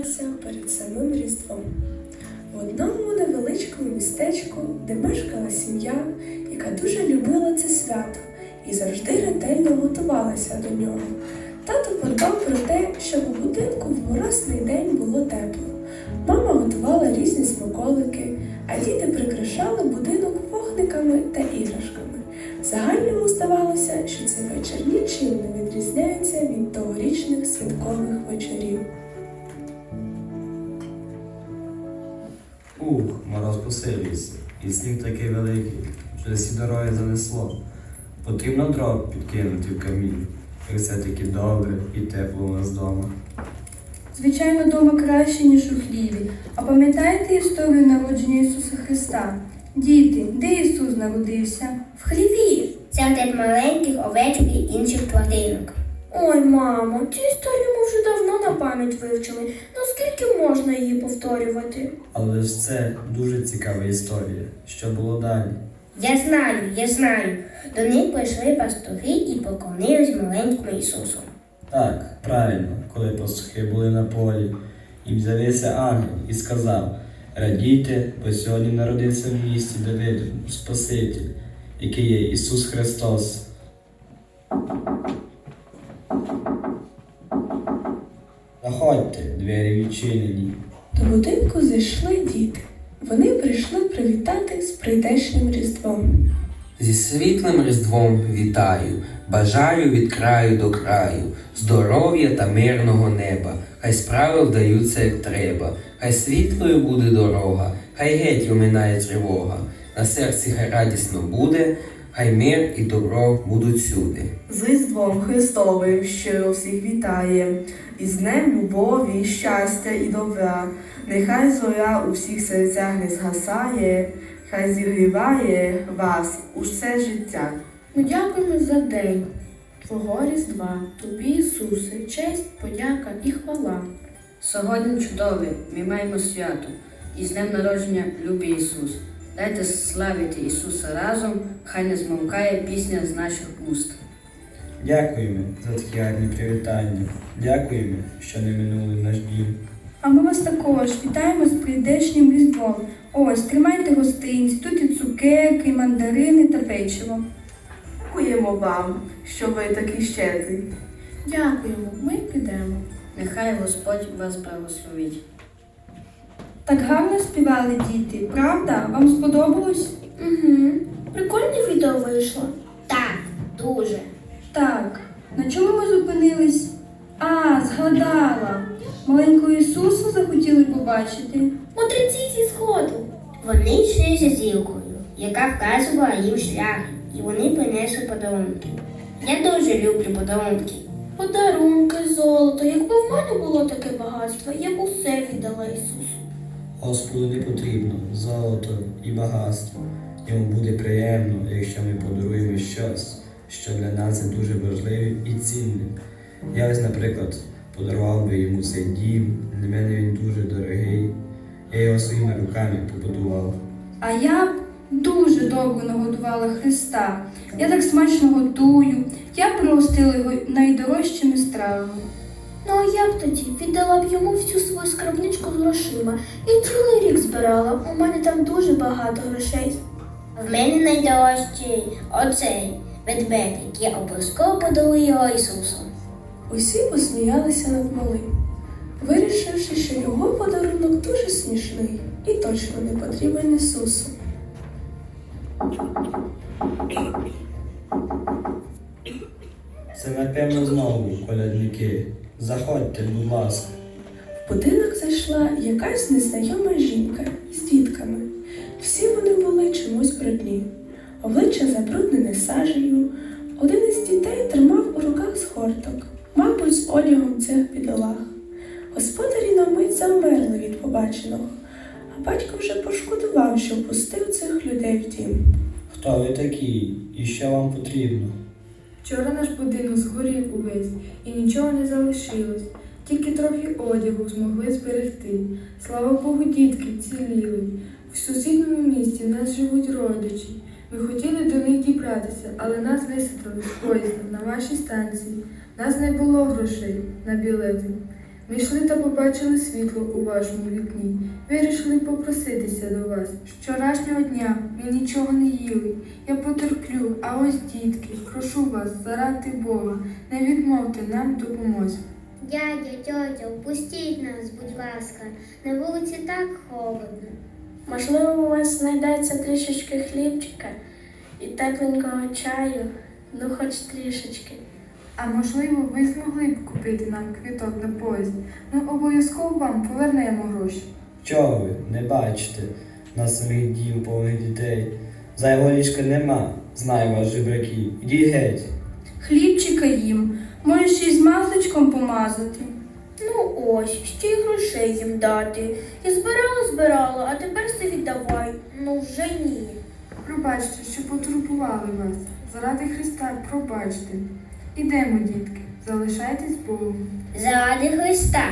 наближалася перед самим Різдвом. В одному невеличкому містечку, де мешкала сім'я, яка дуже любила це свято і завжди ретельно готувалася до нього. Тато подбав про те, щоб у будинку в морозний день було тепло. Мама готувала різні смаколики, а діти прикрашали будинок вогниками та іграшками. Загальному здавалося, що цей вечір нічим не відрізняється від тогорічних святкових вечорів. Ух, мороз посилюється, і сніг такий великий, що всі дороги занесло. Потрібно дров підкинути в камін. І все таки добре і тепло у нас вдома. Звичайно, дома краще, ніж у хліві. А пам'ятаєте історію народження Ісуса Христа? Діти, де Ісус народився? В хліві серед маленьких овечок і інших тваринок. Ой, мамо, цю історію ми вже давно на пам'ять вивчили. Ну скільки можна її повторювати? Але ж це дуже цікава історія. Що було далі? Я знаю, я знаю. До них прийшли пастухи і поклонились маленькому Ісусу. Так, правильно, коли пастухи були на полі, їм з'явився ангел і сказав: Радійте, бо сьогодні народився в місті Давиду Спаситель, який є Ісус Христос. Заходьте, двері відчинені. До будинку зайшли діти. Вони прийшли привітати з прийдешнім Різдвом. Зі світлим Різдвом вітаю, бажаю від краю до краю, здоров'я та мирного неба. Хай справи вдаються як треба, хай світлою буде дорога, хай геть оминає тривога. На серці хай радісно буде, хай мир і добро будуть всюди. З Різдвом Христовим щиро всіх вітає, і з Днем любові, щастя і добра. Нехай зоря у всіх серцях не згасає, хай зігріває вас усе життя. Ми дякуємо за день Твого Різдва, Тобі, Ісусе, честь, подяка і хвала. Сьогодні чудове, ми маємо свято, і з днем народження любий Ісус. Дайте славити Ісуса разом, хай не змовкає пісня з наших уст. Дякуємо за такі гарні привітання. Дякуємо, що не минули наш дім. А ми вас також вітаємо з прийдешнім Різдвом. Ось, тримайте гостинці, тут і цукерки, і мандарини та печиво. Дякуємо вам, що ви такий щедрий. Дякуємо, ми підемо. Нехай Господь вас благословить. Так гарно співали діти, правда? Вам сподобалось? Угу. Прикольне відео вийшло. Так, дуже. Так. На чому ми зупинились? А, згадала. Маленького Ісуса захотіли побачити. Мудреці зі сходу. Вони йшли за зілкою, яка вказувала їм шлях, і вони принесли подарунки. Я дуже люблю подарунки. Подарунки, золото. Якби в мене було таке багатство, я б усе віддала Ісусу. Господу не потрібно золото і багатство. Йому буде приємно, якщо ми подаруємо щось, що для нас є дуже важливим і цінним. Я ось, наприклад, подарував би йому цей дім, для мене він дуже дорогий. Я його своїми руками побудував. А я б дуже довго нагодувала Христа. Я так смачно готую. Я б пригостила його найдорожчими стравами. Ну а я б тоді віддала б свою скарбничку з грошима і цілий рік збирала. У мене там дуже багато грошей. В мене найдорожчий оцей ведмедик. Я обов'язково подарую його Ісусу. Усі посміялися над малим, вирішивши, що його подарунок дуже смішний і точно не потрібен Ісусу. Це, напевно, знову колядники. Заходьте, будь ласка. Будинок зайшла якась незнайома жінка з дітками. Всі вони були чомусь брудні. Обличчя забруднене сажею. Один із дітей тримав у руках згорток, мабуть, з одягом цих бідолах. Господарі на мить завмерли від побаченого, а батько вже пошкодував, що впустив цих людей в дім. Хто ви такі і що вам потрібно? Вчора наш будинок згорів увесь і нічого не залишилось, тільки трохи одягу змогли зберегти. Слава Богу, дітки ціліли. В сусідньому місті нас живуть родичі. Ми хотіли до них дібратися, але нас висадили з поїзда на вашій станції. Нас не було грошей на білети. Ми йшли та побачили світло у вашому вікні. Вирішили попроситися до вас. Вчорашнього дня ми нічого не їли. Я потерплю, а ось дітки, прошу вас, заради Бога, не відмовте нам допомозі. Дядя, тьотя, впустіть нас, будь ласка. На вулиці так холодно. Можливо, у вас знайдеться трішечки хлібчика і тепленького чаю, ну хоч трішечки. А можливо, ви змогли б купити нам квіток на поїзд. Ми обов'язково вам повернемо гроші. Чого ви, не бачите? На самих дім повних дітей. Зайвого ліжка нема, знаю вас жебраки. Ідіть геть. Хлібчика їм, може ще й з масличком помазати. Ну ось, ще й грошей їм дати. Я збирала, збирала, а тепер все віддавай. Ну вже ні. Пробачте, що потурбували вас. Заради Христа, пробачте. Ідемо, дітки, залишайтесь з Богом. Заради Христа.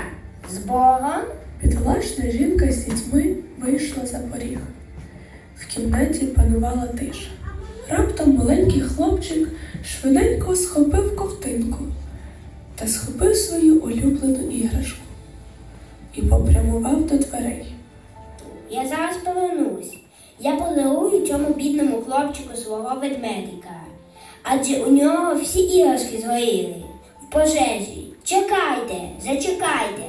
З Богом. Бідолашна жінка з дітьми вийшла за поріг. В кімнаті панувала тиша. Раптом маленький хлопчик швиденько схопив ковтинку та схопив свою улюблену іграшку і попрямував до дверей. Я зараз повернусь. Я подарую цьому бідному хлопчику свого ведмедика. Адже у нього всі іграшки згоріли в пожежі. Чекайте, зачекайте.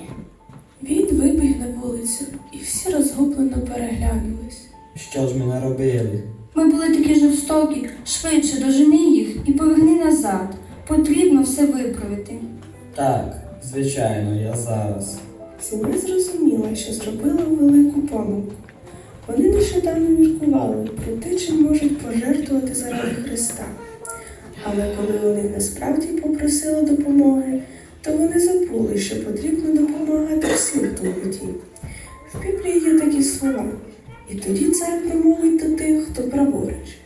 Він вибіг на вулицю, і всі розгублено переглянулись. Що ж ми наробили? Ми були такі жорстокі, швидше дожени їх і поверни назад. Потрібно все виправити. Так, звичайно, я зараз. Сім'я зрозуміла, що зробила велику помилку. Вони нещодавно міркували про те, чим можуть пожертвувати заради Христа. Але коли вони насправді попросили допомоги, то вони забули, що потрібно допомагати всім, хто. В Біблії є такі слова. І тоді цар промовить до тих, хто праворуч.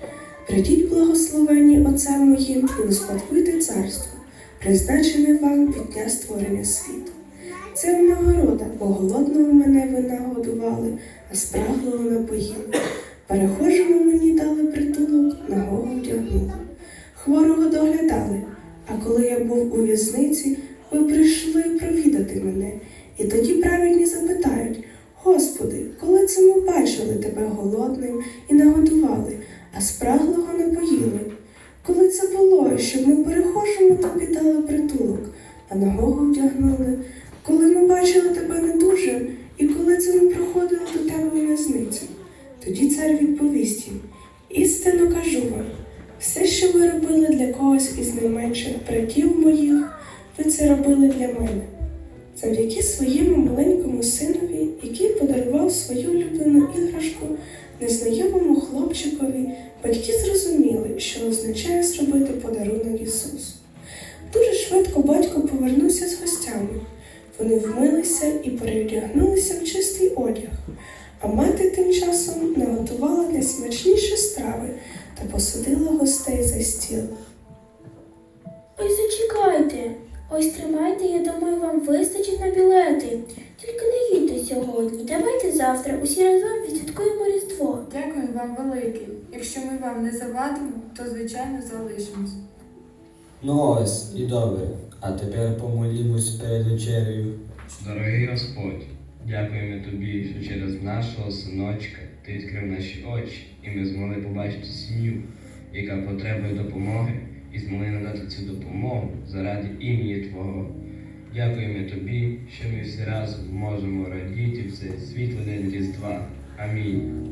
Придіть благословенні Отцем моїм і успадкуйте царство, призначене вам від дня створення світу. Це нагорода, бо голодного мене ви нагодували, а спраглого напоїли. Перехожому мені дали притулок, нагого вдягнули. Хворого доглядали, а коли я був у в'язниці, ви прийшли провідати мене. І тоді праведні запитають: Господи, коли це ми бачили тебе голодним і нагодували, а спраглого не поїли? Коли це було, щоб ми перехожому тобі дали притулок, а нагого вдягнули? Коли ми бачили тебе недужим, незнайомому хлопчикові, батьки зрозуміли, що означає зробити подарунок Ісусу. Дуже швидко батько повернувся з гостями. Вони вмилися і переодягнулися в чистий одяг, а мати тим часом наготувала найсмачніші страви та посадила гостей за стіл. Ой, зачекайте. Ось тримайте, я думаю, вам вистачить на білети. Тільки не їдьте сьогодні. Давайте завтра усі разом відсвяткуємо Різдво. Дякую вам велике. Якщо ми вам не завадимо, то звичайно залишимось. Ну ось, і добре. А тепер помолімось перед вечерею. Дорогий Господь, дякуємо тобі, що через нашого синочка ти відкрив наші очі, і ми змогли побачити сім'ю, яка потребує допомоги, і змогли надати цю допомогу заради імені Твого. Дякуємо Тобі, що ми всі раз можемо радіти в цей світлий день Різдва. Амінь.